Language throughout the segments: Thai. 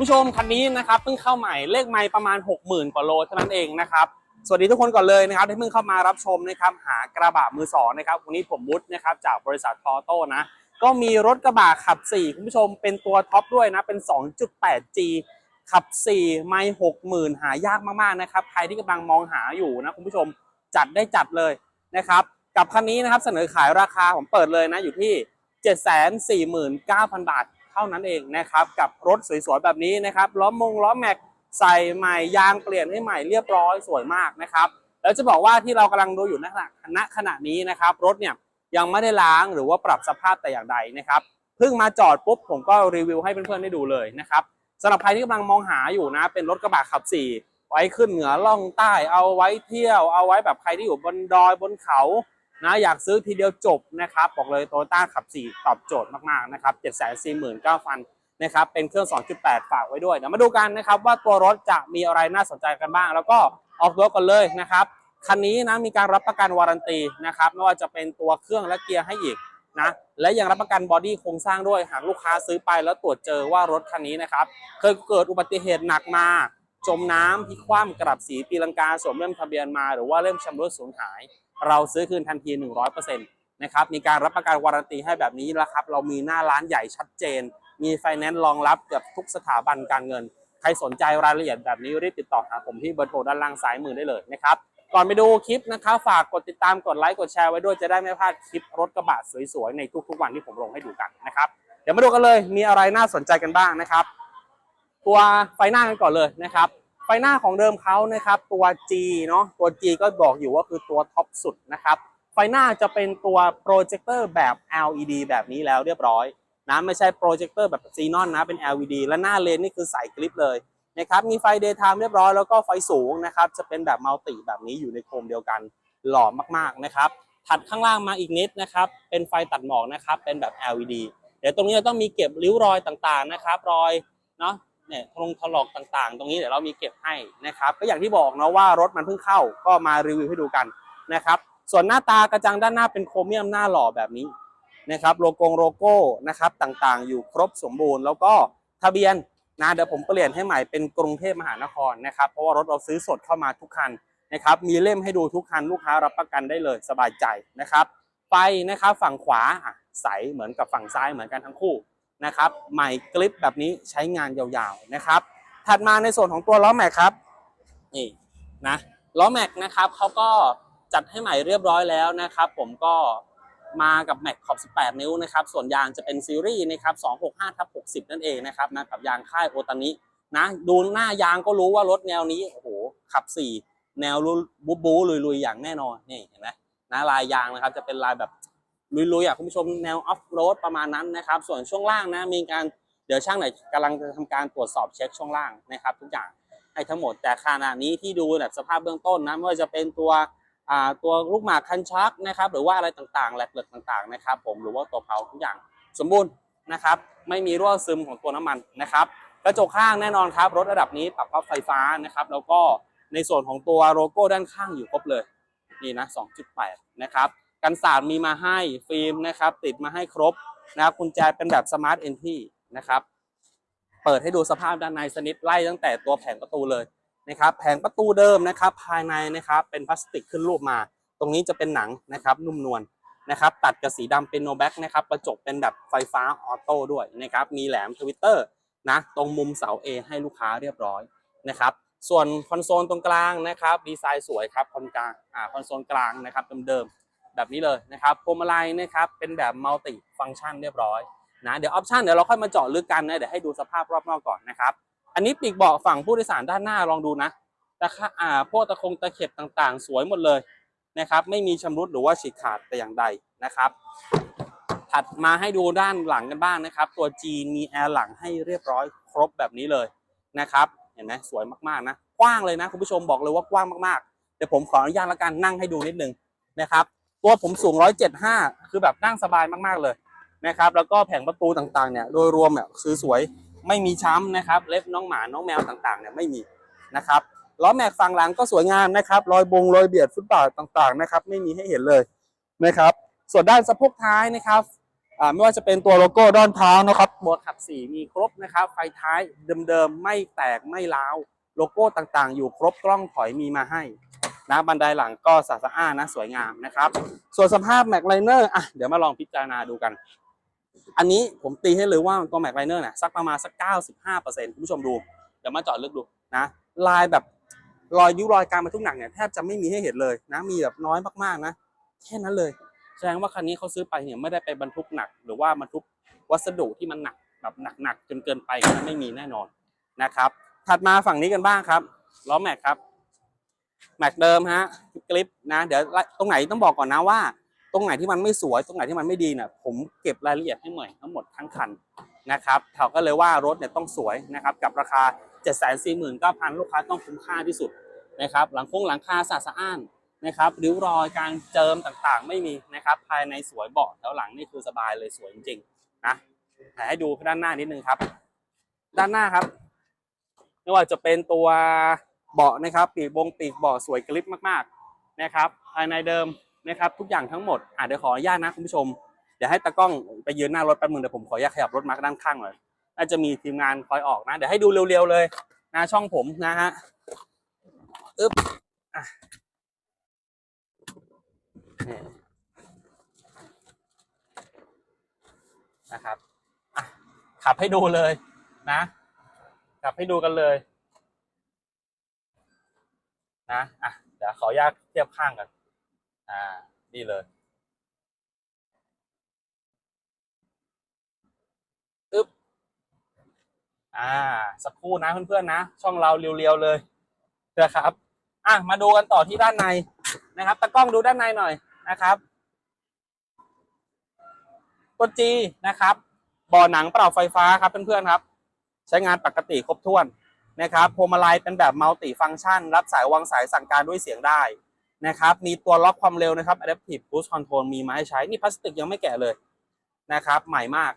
ผู้ชมคันนี้นะครับเพิ่งเข้าใหม่เลขไม่ประมาณ 60,000 กว่าโลเท่านั้นเองนะครับสวัสดีทุกคนก่อนเลยนะครับที่เพิ่งเข้ามารับชมนะครับหากระบะมือสองนะครับวันนี้ผมวุฒินะครับจากบริษัททอโต้นะก็มีรถกระบะขับ 4 คุณผู้ชมเป็นตัวท็อปด้วยนะเป็น 2.8G ขับ 4 ไม่ 60,000 หายากมากๆนะครับใครที่กำลังมองหาอยู่นะคุณผู้ชมจัดได้จัดเลยนะครับกับคันนี้นะครับเสนอขายราคาผมเปิดเลยนะอยู่ที่ 749,000 บาทเท่านั้นเองนะครับ กับรถสวยๆแบบนี้นะครับล้อมงล้อแม็กใส่ใหม่ยางเปลี่ยนให้ใหม่เรียบร้อยสวยมากนะครับ แล้วจะบอกว่าที่เรากำลังดูอยู่ณขณะณขณะนี้นะครับ รถเนี่ยยังไม่ได้ล้างหรือว่าปรับสภาพแต่อย่างใดนะครับเพิ่งมาจอดปุ๊บผมก็รีวิวให้เพื่อนๆได้ดูเลยนะครับสำหรับใครที่กำลังมองหาอยู่นะ เป็นรถกระบะขับสี่ไว้ขึ้นเหนือล่องใต้เอาไว้เที่ยว เอาไว้แบบใครที่อยู่บนดอยบนเขา นะอยากซื้อทีเดียวจบนะครับบอกเลยโตโยต้าขับ 4 ตอบโจทย์มากๆนะครับ749,000นะครับเป็นเครื่อง 2.8 ฝากไว้ด้วยเดี๋ยวมาดูกันนะครับว่าตัวรถจะมีอะไรน่าสนใจกันบ้าง แล้วก็ออกรถกันเลยนะครับคันนี้นะมีการรับประกันวารันตีนะครับไม่ว่าจะเป็นตัวเครื่องและเกียร์ให้อีกนะและยังรับประกันบอดี้โครงสร้างด้วยหากลูกค้าซื้อไปแล้วตรวจเจอว่ารถคันนี้นะครับเคยเกิดอุบัติเหตุหนักมา จมน้ำพิคว่ำกระดับสีตีลังกาสวมเล่มทะเบียนมา หรือว่าเล่มชำรุดสูญหาย เราซื้อคืนทันที 100%นะครับมีการรับประกันวารันตีให้แบบนี้แล้วครับเรามีหน้าร้านใหญ่ชัดเจน มีไฟแนนซ์รองรับเกือบทุกสถาบันการเงิน ใครสนใจรายละเอียดแบบนี้รีบติดต่อหาผมที่เบอร์โทรด้านล่างซ้ายมือได้เลยนะครับก่อนไปดูคลิปนะครับฝากกดติดตามกดไลค์กดแชร์ไว้ด้วยจะได้ไม่พลาดคลิปรถกระบะสวยๆในทุกๆวันที่ผมลงให้ดูกันนะครับเดี๋ยวมาดูกันเลยมีอะไรน่าสนใจกันบ้างนะครับ ตัวไฟหน้ากันก่อนเลยนะครับ ฟหน้าของเดิมเขานะครับตัว G เนาะตัว G ก็บอกอยู่ว่าคือตัวท็อปสุดนะครับไฟหน้าจะเป็นตัวโปรเจคเตอร์แบบ LED แบบนี้แล้วเรียบร้อยนะไม่ใช่โปรเจคเตอร์แบบซีนอนนะเป็น LED และหน้าเลนนี่คือใส่กริปเลยนะครับมีไฟ daytime เรียบร้อยแล้วก็ไฟสูงนะครับจะเป็นแบบมัลติแบบนี้อยู่ในโคมเดียวกันหล่อมากๆนะครับถัดข้างล่างมาอีกนิดนะครับเป็นไฟตัดหมอกนะครับเป็นแบบ LED เดี๋ยวตรงนี้เราต้องมีเก็บริ้วรอยต่างๆนะครับรอยเนาะ เนี่ยทงถลอกต่างๆ ตรงนี้เดี๋ยวเรามีเก็บให้นะครับก็อย่างที่บอกเนาะว่ารถมันเพิ่งเข้าก็มารีวิวให้ดูกันนะครับ ส่วนหน้าตากระจังด้านหน้าเป็นโครเมียมหน้าหล่อแบบนี้นะครับโลโก้โลโก้นะครับต่างๆ อยู่ครบสมบูรณ์ แล้วก็ทะเบียนนะเดี๋ยวผมเปลี่ยนให้ใหม่เป็นกรุงเทพมหานครนะครับเพราะว่ารถเราซื้อสดเข้ามาทุกคันนะครับมีเล่มให้ดูทุกคันลูกค้ารับประกันได้เลยสบายใจนะครับไฟนะครับฝั่งขวาใสเหมือนกับฝั่งซ้ายเหมือนกันทั้งคู่ นะครับใหม่กลิปแบบนี้ใช้งานยาวๆนะครับ ถัดมาในส่วนของตัวล้อแม็กครับนี่นะล้อแม็กนะครับเขาก็จัดให้ใหม่เรียบร้อยแล้วนะครับ ผมก็มากับแม็กขอบ 18 นิ้วนะครับ ส่วนยางจะเป็นซีรีส์นะครับ 265ทับ60 นั่นเองนะครับนะกับยางค่ายโอตานินะ ดูหน้ายางก็รู้ว่ารถแนวนี้โอ้โหขับ 4 แนวบูบูลุยๆ อย่างแน่นอนนี่เห็นไหมนะลายยางนะครับจะเป็นลายแบบ ลุยๆอะคุณผู้ชมแนวออฟโรดประมาณนั้นนะครับ ส่วนช่วงล่างนะมีการเดี๋ยวช่างไหนกำลังจะทำการตรวจสอบเช็คช่วงล่างนะครับ ทุกอย่างให้ทั้งหมดแต่ขณะนี้ที่ดูแบบสภาพเบื้องต้นนะไม่ว่าจะเป็นตัวตัวลูกหมากคันชักนะครับ หรือว่าอะไรต่างๆแหลกเหลือกต่างๆนะครับ ผมหรือว่าตัวเพลาทุกอย่างสมบูรณ์นะครับ ไม่มีรั่วซึมของตัวน้ำมันนะครับ กระจกข้างแน่นอนครับ รถระดับนี้ปรับพับไฟฟ้านะครับ แล้วก็ในส่วนของตัวโลโก้ด้านข้างอยู่ครบเลยนี่นะ2.8 นะครับ กันสาดมีมาให้ฟิล์มนะครับติดมาให้ครบนะครับกุญแจเป็นแบบสมาร์ทเอนทีนะครับเปิดให้ดูสภาพด้านในสนิทไล่ตั้งแต่ตัวแผงประตูเลยนะครับแผงประตูเดิมนะครับภายในนะครับเป็นพลาสติกขึ้นรูปมา ตรงนี้จะเป็นหนังนะครับนุ่มนวลนะครับตัดกับสีดำเป็นโนแบ็กนะครับกระจกเป็นแบบไฟฟ้าออโต้ด้วยนะครับมีแหลมทวิตเตอร์นะตรงมุมเสา A ให้ลูกค้าเรียบร้อยนะครับส่วนคอนโซลตรงกลางนะครับดีไซน์สวยครับคอนกลางอ่าคอนโซลกลางนะครับเดิมๆ แบบนี้เลยนะครับพวงมาลัยนะครับเป็นแบบมัลติฟังก์ชันเรียบร้อยนะเดี๋ยวออปชันเดี๋ยวเราค่อยมาเจาะลึกกันนะเดี๋ยวให้ดูสภาพรอบนอกก่อนนะครับอันนี้ปีกเบาะฝั่งผู้โดยสารด้านหน้าลองดูนะตะค่าอ่าพวกตะคงตะเข็บต่างๆ สวยหมดเลยนะครับไม่มีชำรุดหรือว่าฉีกขาดแต่อย่างใดนะครับถัดมาให้ดูด้านหลังกันบ้างนะครับ ตัว G มีแอร์หลังให้เรียบร้อยครบแบบนี้เลยนะครับ เห็นไหมสวยมากๆนะ กว้างเลยนะคุณผู้ชมบอกเลยว่ากว้างมากๆ เดี๋ยวผมขออนุญาตละกันนั่งให้ดูนิดนึงนะครับ ตัวผมสูง 175 คือแบบนั่งสบายมากๆเลยนะครับ แล้วก็แผงประตูต่างๆเนี่ยโดยรวมเนี่ยคือสวยไม่มีช้ำนะครับ เล็บน้องหมาน้องแมวต่างๆเนี่ยไม่มีนะครับล้อแม็กฝั่งหลังก็สวยงามนะครับรอยบงรอยเบียดฟุตบาทต่างๆนะครับ ไม่มีให้เห็นเลยนะครับ ส่วนด้านสะโพกท้ายนะครับอ่าไม่ว่าจะเป็นตัวโลโก้ด้านท้ายนะครับโหมดขับสีมีครบนะครับ ไฟท้ายเดิมๆไม่แตกไม่ร้าวโลโก้ต่างๆ อยู่ครบกล้องถอยมีมาให้ นะบันไดหลังก็สะอานนะสวยงามนะครับ ส่วนสภาพแม็กไลเนอร์อะเดี๋ยวมาลองพิจารณาดูกัน อันนี้ผมตีให้เลยว่าตัวแม็กไลเนอร์เนี่ยสักประมาณสัก 95%คุณผู้ชมดู เดี๋ยวมาเจาะลึกดูนะลายแบบรอยนิ้วรอยการบรรทุกหนักเนี่ยแทบจะไม่มีให้เห็นเลยนะมีแบบน้อยมากๆนะแค่นั้นเลยแสดงว่าคันนี้เขาซื้อไปเนี่ยไม่ได้ไปบรรทุกหนัก หรือว่าบรรทุกวัสดุที่มันหนักแบบหนักๆจนเกินไปนั้นไม่มีแน่นอนนะครับ ถัดมาฝั่งนี้กันบ้างครับล้อแม็กครับ แม็กเดิมฮะกลิปนะเดี๋ยวตรงไหนต้องบอกก่อนนะว่า ตรงไหนที่มันไม่สวยตรงไหนที่มันไม่ดีเนี่ยผมเก็บรายละเอียดให้ใหม่ทั้งหมดทั้งคันนะครับเขาก็เลยว่ารถเนี่ยต้องสวยนะครับกับราคา 7 4 9 0 0 0 ลูกค้าต้องคุ้มค่าที่สุดนะครับหลังคงหลังคาสะอาดสะอ้านนะครับริ้วรอยการเจิมต่างๆ ไม่มีนะครับภายในสวยเบาะแถวหลังนี่คือสบายเลยสวยจริงๆนะให้ดูด้านหน้านิดนึงครับ ด้านหน้าครับไม่ว่าจะเป็นตัว เบาะนะครับปีกบงปีกเบาะสวยกริบมากๆนะครับภายในเดิมนะครับทุกอย่างทั้งหมดอะเดี๋ยวขออนุญาตนะคุณผู้ชมเดี๋ยวให้ตากล้องไปยืนหน้ารถแป๊บนึงเดี๋ยวผมขออนุญาตขยับรถมาด้านข้างหน่อยน่าจะมีทีมงานคอยออกนะ เดี๋ยวให้ดูเร็วๆเลยนะช่องผมนะฮะอึ๊บอะนี่นะครับขับให้ดูเลยนะขับให้ดูกันเลย นะอะเดี๋ยวขออนุญาตเทียบข้างกัน อ่า นี่เลยอึ๊บอ่า สักครู่นะเพื่อนๆนะ ช่องเราเรียวๆเลยนะครับ อะ มาดูกันต่อที่ด้านในนะครับตะกล้องดูด้านในหน่อยนะครับตัว G นะครับ บ่อหนังเปล่าไฟฟ้าครับเพื่อนๆครับ ใช้งานปกติครบถ้วน นะครับพวงมาลัยเป็นแบบมัลติฟังก์ชัน รับสายวางสายสั่งการด้วยเสียงได้นะครับ มีตัวล็อกความเร็วนะครับ Adaptive Cruise Control มีมาให้ใช้ นี่พลาสติกยังไม่แกะเลยนะครับ ใหม่มาก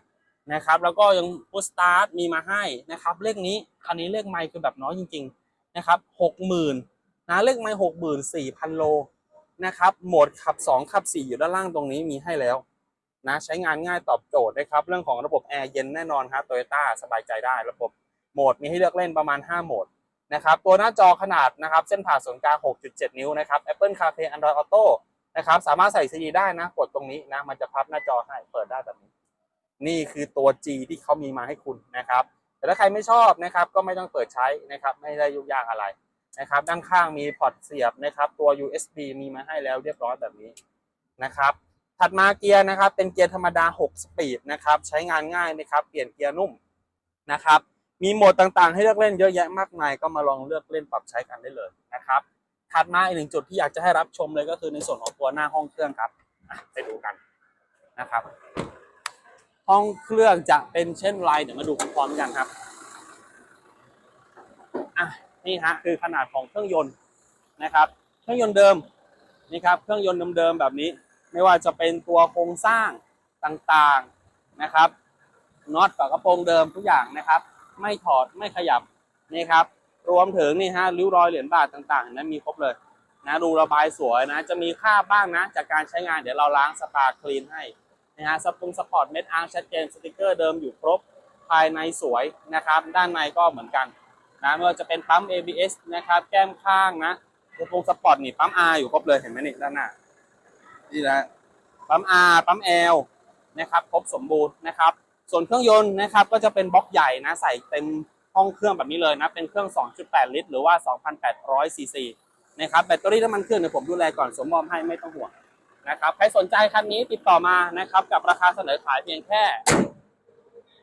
นะครับ แล้วก็ยัง Push Start มีมาให้นะครับ เลขนี้คันนี้เลขไมค์คือแบบน้อยจริง ๆ นะครับหกหมื่นนะเลขไมค์หกหมื่นสี่พันโลนะครับ โหมดขับ 2 ขับ 4 อยู่ด้านล่างตรงนี้มีให้แล้วนะใช้งานง่ายตอบโจทย์นะครับ เรื่องของระบบแอร์เย็นแน่นอนครับโตโยต้าสบายใจได้ระบบ โหมดมีให้เลือกเล่นประมาณ 5 โหมดนะครับตัวหน้าจอขนาดนะครับเส้นผ่าศูนย์กลาง 6.7 นิ้วนะครับ Apple CarPlay Android Auto นะครับสามารถใส่ CD ได้นะ กดตรงนี้นะ มันจะพับหน้าจอให้เปิดได้แบบนี้ นี่คือตัว G ที่เขามีมาให้คุณนะครับ แต่ถ้าใครไม่ชอบนะครับก็ไม่ต้องเปิดใช้นะครับ ไม่ได้ยุ่งยากอะไรนะครับ ด้านข้างมีพอร์ตเสียบนะครับ ตัว USB มีมาให้แล้วเรียบร้อยแบบนี้นะครับ ถัดมาเกียร์นะครับ เป็นเกียร์ธรรมดา 6 สปีดนะครับ ใช้งานง่ายนะครับ เปลี่ยนเกียร์นุ่มนะครับ มีโหมดต่างๆ ให้เลือกเล่นเยอะแยะมากมายก็มาลองเลือกเล่นปรับใช้กันได้เลยนะครับถัดมาอีกหนึ่งจุดที่อยากจะให้รับชมเลยก็คือในส่วนของตัวหน้าห้องเครื่องครับไปดูกันนะครับ ห้องเครื่องจะเป็นเช่นไรเดี๋ยวมาดูพร้อมๆกันครับอะนี่ฮะคือขนาดของเครื่องยนต์นะครับ เครื่องยนต์เดิมนี่ครับเครื่องยนต์เดิมๆแบบนี้ ไม่ว่าจะเป็นตัวโครงสร้างต่างๆนะครับน็อตฝากระโปรงเดิมทุกอย่างนะครับ ไม่ถอดไม่ขยับนี่ครับ รวมถึงนี่ฮะริ้วรอยเหรียญบาทต่างๆนะมีครบเลยนะดูระบายสวยนะ จะมีค่าบบ้างนะ จากการใช้งานเดี๋ยวเราล้างสปาคลีนให้นะฮะสปรุงสปอร์ตเม็ดอาร์ชัดเจนสติกเกอร์เดิมอยู่ครบภายในสวยนะครับ ด้านในก็เหมือนกันนะไม่ว่าจะเป็นปั๊ม ABS นะครับ แก้มข้างนะสปรุงสปอร์ตนี่ปั๊ม R อยู่ครบเลยเห็นไหมนี่ด้านหน้านี่แหละปั๊ม R ปั๊ม L นะครับครบสมบูรณ์นะครับ ส่วนเครื่องยนต์นะครับก็จะเป็นบล็อกใหญ่นะใส่เต็มห้องเครื่องแบบนี้เลยนะเป็นเครื่อง 2.8 ลิตร หรือว่า 2,800 ซีซีนะครับแบตเตอรี่น้ำมันเครื่องเนี่ยผมดูแลก่อนสมมอบให้ไม่ต้องห่วงนะครับใครสนใจคันนี้ติดต่อมานะครับกับราคาเสนอขายเพียงแค่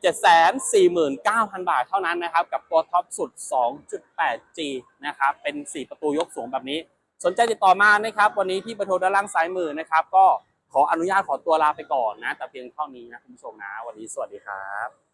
749,000 บาทเท่านั้นนะครับ กับตัวท็อปสุด 2.8G นะครับเป็น 4 ประตูยกสูงแบบนี้ สนใจติดต่อมานะครับ วันนี้ที่ประตูด้านล่างซ้ายมือนะครับก็ ขออนุญาตขอตัวลาไปก่อนนะ แต่เพียงเท่านี้นะคุณผู้ชมนะ วันนี้สวัสดีครับ